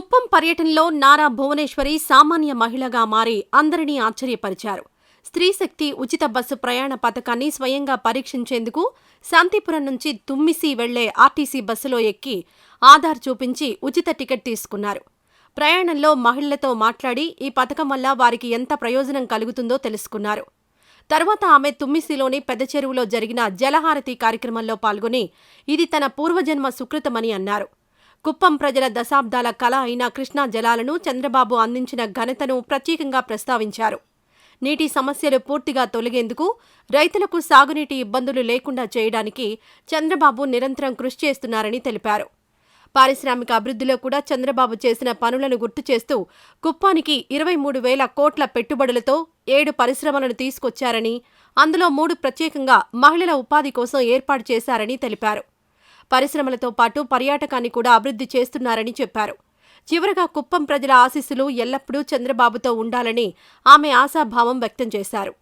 కుప్పం పర్యటనలో నారా భువనేశ్వరి సామాన్య మహిళగా మారి అందరినీ ఆశ్చర్యపరిచారు. స్త్రీశక్తి ఉచిత బస్సు ప్రయాణ పథకాన్ని స్వయంగా పరీక్షించేందుకు శాంతిపురం నుంచి తుమ్మిసి వెళ్ళే ఆర్టీసీ బస్సులో ఎక్కి ఆధార్ చూపించి ఉచిత టికెట్ తీసుకున్నారు. ప్రయాణంలో మహిళలతో మాట్లాడి ఈ పథకం వల్ల వారికి ఎంత ప్రయోజనం కలుగుతుందో తెలుసుకున్నారు. తర్వాత ఆమె తుమ్మిసిలోని పెద్ద చెరువులో జరిగిన జలహారతి కార్యక్రమంలో పాల్గొని ఇది తన పూర్వజన్మ సుకృతమని అన్నారు. కుప్పం ప్రజల దశాబ్దాల కళ అయిన కృష్ణా జలాలను చంద్రబాబు అందించిన ఘనతను ప్రత్యేకంగా ప్రస్తావించారు. నీటి సమస్యలు పూర్తిగా తొలగేందుకు రైతులకు సాగునీటి ఇబ్బందులు లేకుండా చేయడానికి చంద్రబాబు నిరంతరం కృషి చేస్తున్నారని తెలిపారు. పారిశ్రామిక అభివృద్ధిలో కూడా చంద్రబాబు చేసిన పనులను గుర్తు చేస్తూ కుప్పానికి ఇరవై మూడు వేల కోట్ల పెట్టుబడులతో ఏడు పరిశ్రమలను తీసుకొచ్చారని అందులో మూడు ప్రత్యేకంగా మహిళల ఉపాధి కోసం ఏర్పాటు చేశారని తెలిపారు. పరిశ్రమలతో పాటు పర్యాటకాన్ని కూడా అభివృద్ధి చేస్తున్నారని చెప్పారు. చివరగా కుప్పం ప్రజల ఆశీస్సులు ఎల్లప్పుడూ చంద్రబాబుతో ఉండాలని ఆమె ఆశాభావం వ్యక్తం చేశారు.